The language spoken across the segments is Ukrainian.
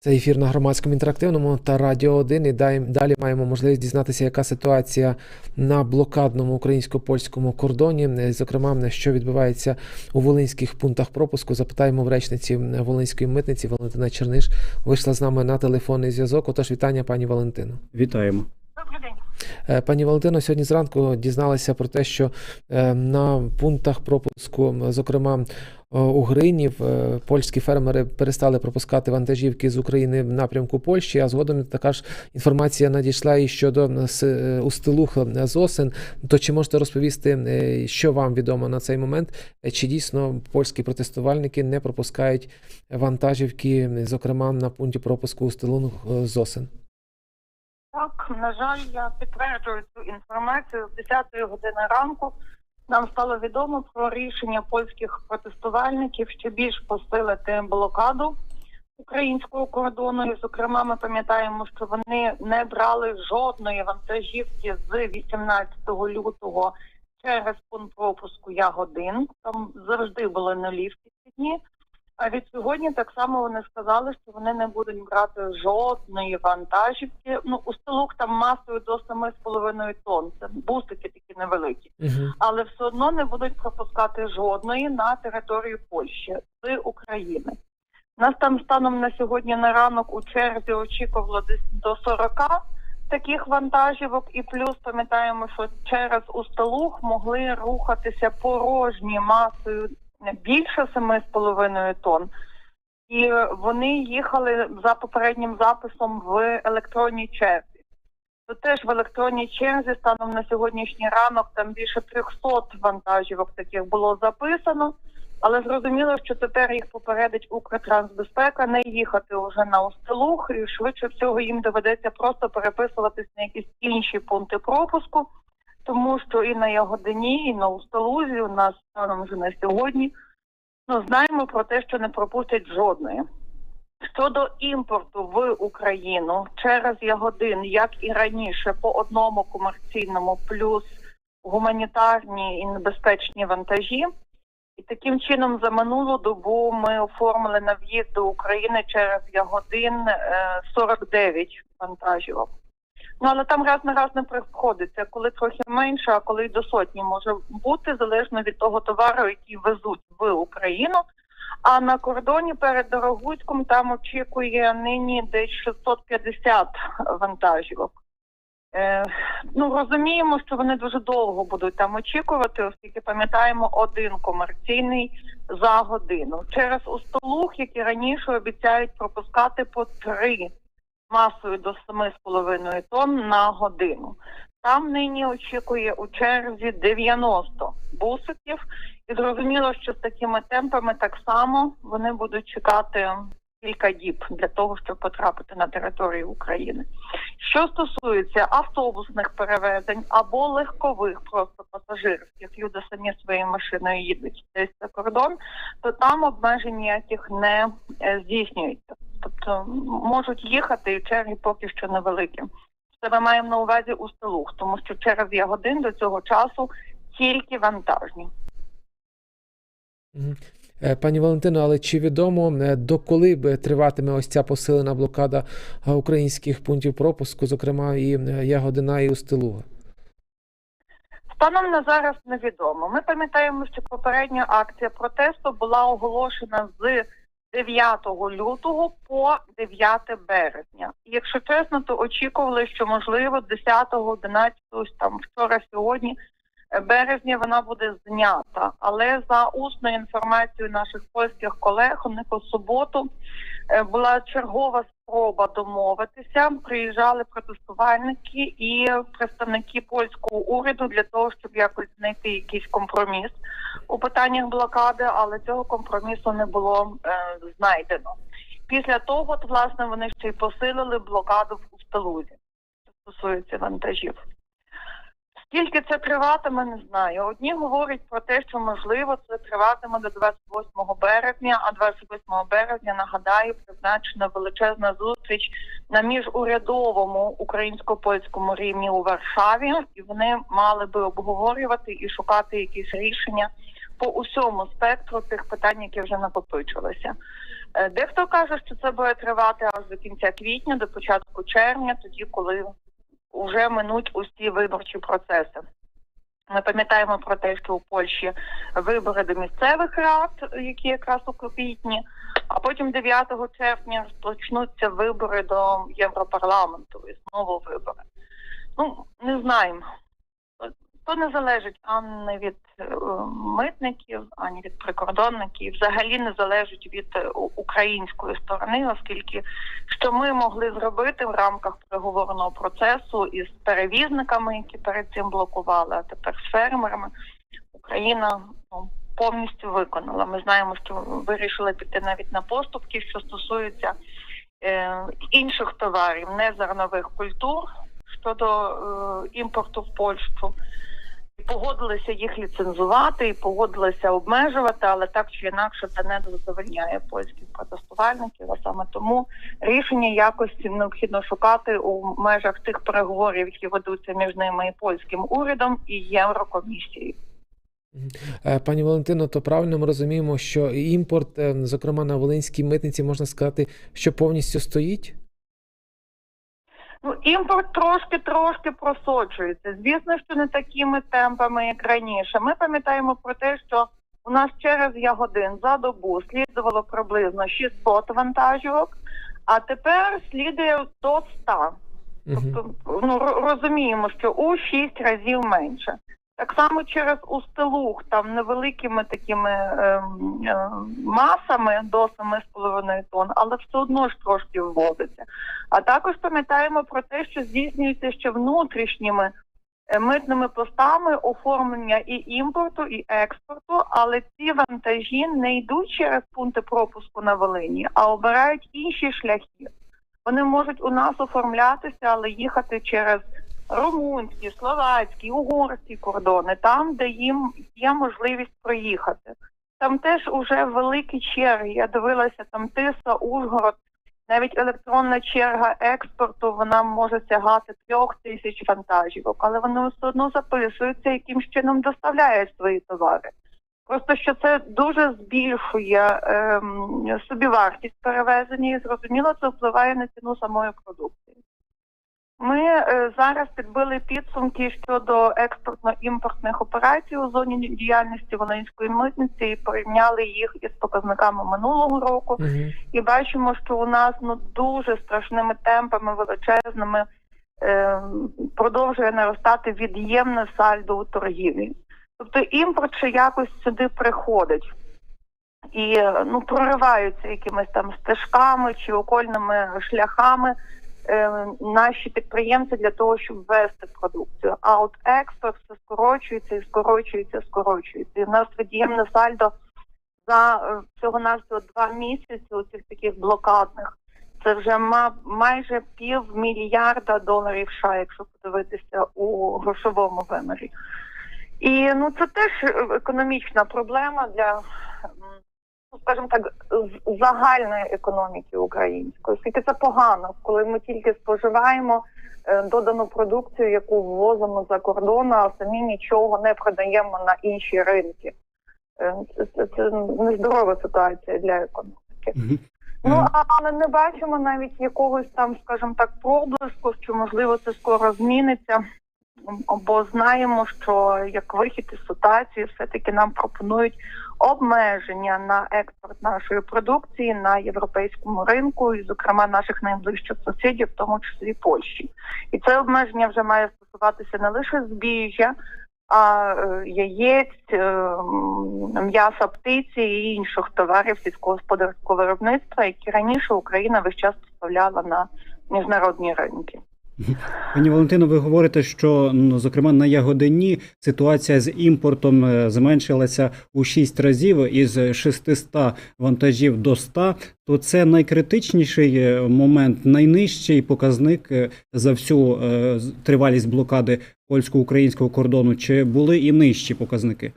Це ефір на громадському інтерактивному та Радіо 1. І далі, маємо можливість дізнатися, яка ситуація на блокадному українсько-польському кордоні. Е, Зокрема, що відбувається у волинських пунктах пропуску. Запитаємо в речниці Волинської митниці Валентина Черниш. Вийшла з нами на телефонний зв'язок. Отож, вітання, пані Валентино. Вітаємо. Е, Пані Валентино, сьогодні зранку дізналася про те, що е, на пунктах пропуску, зокрема е, у Гринів, польські фермери перестали пропускати вантажівки з України в напрямку Польщі. А згодом така ж інформація надійшла і щодо Устилух Зосин. То чи можете розповісти, що вам відомо на цей момент? Чи дійсно польські протестувальники не пропускають вантажівки, зокрема на пункті пропуску Устилух е, Зосин? Так, на жаль, я підтверджую цю інформацію. З 10 години ранку нам стало відомо про рішення польських протестувальників ще більш посилити блокаду українського кордону. І, зокрема, ми пам'ятаємо, що вони не брали жодної вантажівки з 18 лютого через пункт пропуску Ягодин. Там завжди були нулі в ці дні. А від сьогодні так само вони сказали, що вони не будуть брати жодної вантажівки. Ну у столух там масою до 7,5 тонн. Це бусики такі невеликі, Угу. але все одно не будуть пропускати жодної на територію Польщі з України. Нас там станом на сьогодні на ранок у черзі очікувало десь до 40 таких вантажівок, і плюс пам'ятаємо, що через Усталух могли рухатися порожні масою більше 7,5 тонн. І вони їхали за попереднім записом в електронній черзі. То теж в електронній черзі станом на сьогоднішній ранок там більше 300 вантажівок таких було записано. Але зрозуміло, що тепер їх попередить Укртрансбезпека не їхати вже на Устилух, і швидше всього їм доведеться просто переписуватись на якісь інші пункти пропуску, тому що і на Ягодині, і на Усталузі у нас станом вже на сьогодні ну знаємо про те, що не пропустять жодної. Щодо імпорту в Україну через Ягодин, як і раніше, по одному комерційному плюс гуманітарні і небезпечні вантажі. І таким чином за минулу добу ми оформили на в'їзд до України через Ягодин е, 49 вантажівок. Ну але там раз на раз не приходиться, коли трохи менше, а коли й до сотні може бути, залежно від того товару, який везуть в Україну. А на кордоні перед Дорогуцьком там очікує нині десь 650 вантажівок. Е, ну розуміємо, що вони дуже довго будуть там очікувати, оскільки пам'ятаємо один комерційний за годину. Через Устолух, які раніше обіцяють пропускати по три масою до 7,5 тонн на годину. Там нині очікує у черзі 90 бусиків, і зрозуміло, що з такими темпами так само вони будуть чекати кілька діб для того, щоб потрапити на територію України. Що стосується автобусних перевезень або легкових, просто пасажирських, люди самі своєю машиною їдуть десь за кордон, то там обмежень ніяких не е, здійснюється. Тобто можуть їхати і черги поки що невеликі. Це ми маємо на увазі у Столух, тому що через Ягодин до цього часу тільки вантажні. Е, Пані Валентино, але чи відомо е, доколи б триватиме ось ця посилена блокада е, українських пунктів пропуску, зокрема і Ягодина і Устилуга? Станом на зараз невідомо. Ми пам'ятаємо, що попередня акція протесту була оголошена з 9 лютого по 9 березня. Якщо чесно, то очікували, що можливо 10, 11, там вчора, сьогодні е, березня вона буде знята. Але за усною інформацією наших польських колег, у них у суботу е, була чергова спроба домовитися. Приїжджали протестувальники і представники польського уряду для того, щоб якось знайти якийсь компроміс у питаннях блокади, але цього компромісу не було е, знайдено. Після того, от, власне, вони ще й посилили блокаду в Усталузі, що стосується вантажів. Скільки це триватиме, не знаю. Одні говорять про те, що можливо це триватиме до 28 березня, а 28 березня, нагадаю, призначена величезна зустріч на міжурядовому українсько-польському рівні у Варшаві, і вони мали би обговорювати і шукати якісь рішення по усьому спектру тих питань, які вже накопичилися. Е, Дехто каже, що це буде тривати аж до кінця квітня, до початку червня, тоді, коли вже минуть усі виборчі процеси. Ми пам'ятаємо про те, що у Польщі вибори до місцевих рад, які якраз у квітні, а потім 9 червня розпочнуться вибори до Європарламенту і знову вибори. Ну, не знаємо. То не залежить ані від е, митників, ані від прикордонників, взагалі не залежить від е, української сторони, оскільки що ми могли зробити в рамках переговорного процесу із перевізниками, які перед цим блокували, а тепер з фермерами, Україна ну, повністю виконала. Ми знаємо, що вирішили піти навіть на поступки, що стосуються е, інших товарів, не зернових культур щодо е, імпорту в Польщу. Погодилися їх ліцензувати і погодилися обмежувати, але так чи інакше це не задовольняє польських протестувальників. А саме тому рішення якості необхідно шукати у межах тих переговорів, які ведуться між ними і польським урядом і Єврокомісією. Е, Пані Валентино, то правильно ми розуміємо, що імпорт, е, зокрема на Волинській митниці, можна сказати, що повністю стоїть? Ну, імпорт трошки-трошки просочується. Звісно, що не такими темпами, як раніше. Ми пам'ятаємо про те, що у нас через ягодин за добу слідувало приблизно 600 вантажівок, а тепер слідує до 100. Тобто, ну розуміємо, що у 6 разів менше. Так само через устилух, там невеликими такими ем, е, масами до 7,5 тонн, але все одно ж трошки вводиться. А також пам'ятаємо про те, що здійснюється ще внутрішніми е, митними постами оформлення і імпорту, і експорту, але ці вантажі не йдуть через пункти пропуску на Волині, а обирають інші шляхи. Вони можуть у нас оформлятися, але їхати через румунські, словацькі, угорські кордони, там, де їм є можливість проїхати. Там теж уже великі черги. Я дивилася там Тиса, Ужгород, навіть електронна черга експорту вона може сягати трьох тисяч вантажівок, але вони все одно записуються, яким чином доставляють свої товари. Просто що це дуже збільшує ем, собівартість перевезення і зрозуміло, це впливає на ціну самої продукції. Ми е, зараз підбили підсумки щодо експортно-імпортних операцій у зоні діяльності Волинської митниці і порівняли їх із показниками минулого року. Мгм. І бачимо, що у нас ну дуже страшними темпами величезними е, продовжує наростати від'ємне сальдо у торгівлі. Тобто імпорт ще якось сюди приходить і е, ну прориваються якимись там стежками чи окольними шляхами наші підприємці для того, щоб ввести продукцію. А от експорт все скорочується і скорочується, скорочується. І в нас від'ємне сальдо за е, всього навсього два місяці у цих таких блокадних. Це вже ма- майже пів мільярда доларів США, якщо подивитися у грошовому вимірі. І ну це теж е, економічна проблема для, скажімо так, з- загальної економіки української. Оскільки це погано, коли ми тільки споживаємо е, додану продукцію, яку ввозимо за кордон, а самі нічого не продаємо на інші ринки. Е, Це, це, нездорова ситуація для економіки. Ну але не бачимо навіть якогось там, скажімо так, проблиску, що можливо це скоро зміниться. Бо знаємо, що як вихід із ситуації, все таки нам пропонують обмеження на експорт нашої продукції на європейському ринку, і, зокрема, наших найближчих сусідів, в тому числі Польщі. І це обмеження вже має стосуватися не лише збіжжя, а е, яєць, е, м'яса птиці і інших товарів сільськогосподарського виробництва, які раніше Україна весь час поставляла на міжнародні ринки. Пані Валентино, ви говорите, що ну, зокрема на Ягодині ситуація з імпортом е, зменшилася у 6 разів із 600 вантажів до 100, то це найкритичніший е, момент, найнижчий показник е, за всю тривалість блокади польсько-українського кордону. Чи були і нижчі показники?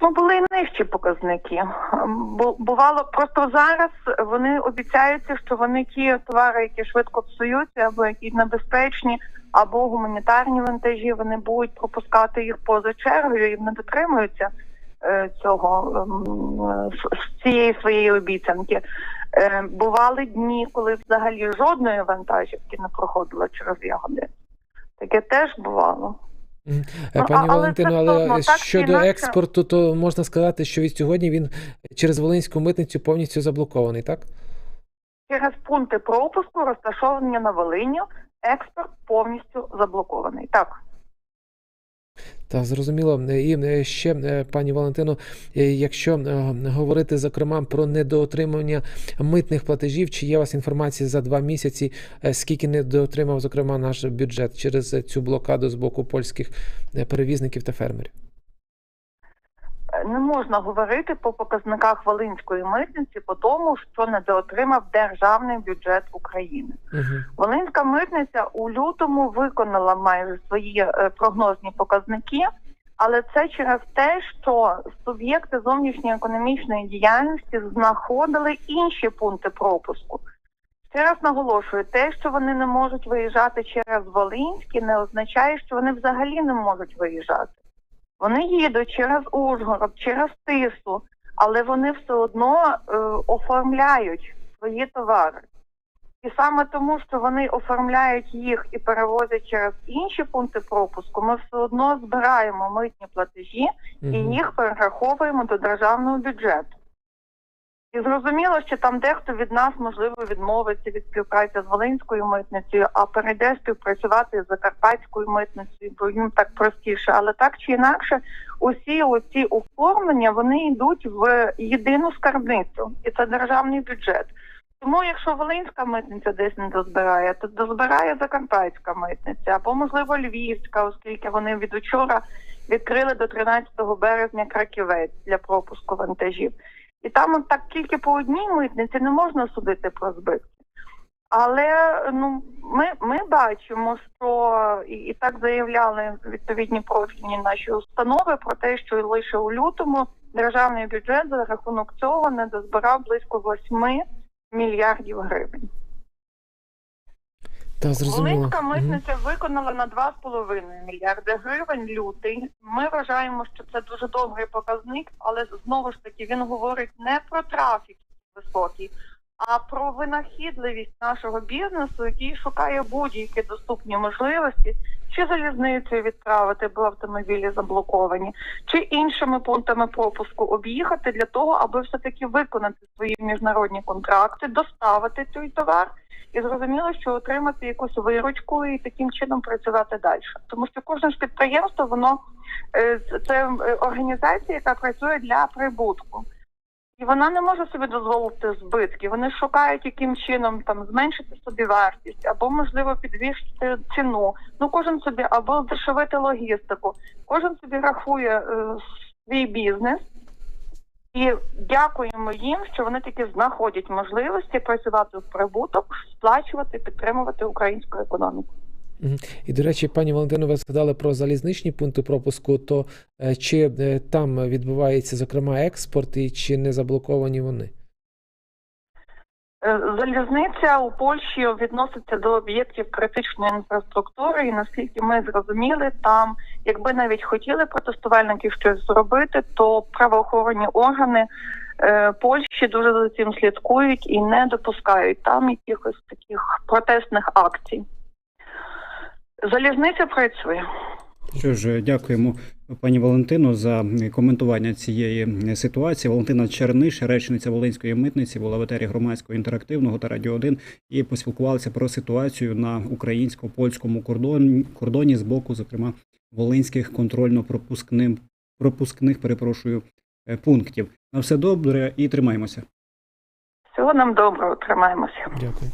Ну, були і нижчі показники. Бу- Бувало просто зараз вони обіцяються, що вони ті товари, які швидко псуються, або які небезпечні, або гуманітарні вантажі, вони будуть пропускати їх поза чергою і не дотримуються е, цього ем, цієї своєї обіцянки. Е, Бували дні, коли взагалі жодної вантажівки не проходило через ягоди. Таке теж бувало. Ну, Пані але Валентино, але так щодо інакше- експорту, то можна сказати, що від сьогодні він через Волинську митницю повністю заблокований, так? Через пункти пропуску, розташовані на Волині, експорт повністю заблокований. Так. Так, зрозуміло. І е, ще, е, пані Валентино, е, якщо е, говорити зокрема про недоотримання митних платежів, чи є у вас інформація за два місяці, е, скільки недоотримав, зокрема, наш бюджет через е, цю блокаду з боку польських е, перевізників та фермерів? Не можна говорити по показниках Волинської митниці по тому, що недоотримав державний бюджет України. Угу. Волинська митниця у лютому виконала майже свої е, прогнозні показники, але це через те, що суб'єкти зовнішньої економічної діяльності знаходили інші пункти пропуску. Ще раз наголошую, те, що вони не можуть виїжджати через Волинський, не означає, що вони взагалі не можуть виїжджати. Вони їдуть через Ужгород, через Тису, але вони все одно е, оформляють свої товари. І саме тому, що вони оформляють їх і перевозять через інші пункти пропуску, ми все одно збираємо митні платежі і їх перераховуємо до державного бюджету. І зрозуміло, що там дехто від нас можливо відмовиться від співпраці з Волинською митницею, а перейде співпрацювати з Закарпатською митницею, бо їм так простіше. Але так чи інакше, усі оці оформлення вони йдуть в єдину скарбницю, і це державний бюджет. Тому, якщо Волинська митниця десь не дозбирає, то дозбирає Закарпатська митниця або, можливо, Львівська, оскільки вони від учора відкрили до 13 березня краківець для пропуску вантажів. І там от так тільки по одній митниці не можна судити про збитки. Але ну ми, ми бачимо, що і, і так заявляли відповідні профільні наші установи про те, що лише у лютому державний бюджет за рахунок цього не дозбирав близько 8 мільярдів гривень. Так, зрозуміло. Волинська митниця виконала на 2,5 мільярди гривень лютий. Ми вважаємо, що це дуже добрий показник, але знову ж таки він говорить не про трафік високий, а про винахідливість нашого бізнесу, який шукає будь-які доступні можливості, чи залізницею відправити, бо автомобілі заблоковані, чи іншими пунктами пропуску об'їхати для того, аби все таки виконати свої міжнародні контракти, доставити цей товар і зрозуміло, що отримати якусь виручку і таким чином працювати далі. Тому що кожне ж підприємство, воно е, це- це е, організація, яка працює для прибутку. І вона не може собі дозволити збитки. Вони шукають яким чином там зменшити собі вартість, або можливо підвищити ціну. Ну кожен собі або здешевити логістику. Кожен собі рахує е, свій бізнес. І дякуємо їм, що вони таки знаходять можливості працювати в прибуток, сплачувати, підтримувати українську економіку. І, до речі, пані Валентино, ви згадали про залізничні пункти пропуску, то е, чи е, там відбувається, зокрема, експорт і чи не заблоковані вони? Е, Залізниця у Польщі відноситься до об'єктів критичної інфраструктури, і наскільки ми зрозуміли, там, якби навіть хотіли протестувальники щось зробити, то правоохоронні органи е, Польщі дуже за цим слідкують і не допускають там якихось таких протестних акцій. Залізниця працює. Що ж, дякуємо пані Валентину за коментування цієї ситуації. Валентина Черниш, речниця Волинської митниці, була в етері громадського інтерактивного та радіо 1 і поспілкувалися про ситуацію на українсько-польському кордоні, кордоні з боку, зокрема, волинських контрольно-пропускним пропускних, перепрошую, е, пунктів. На все добре і тримаємося. Всього нам доброго, тримаємося. Дякую.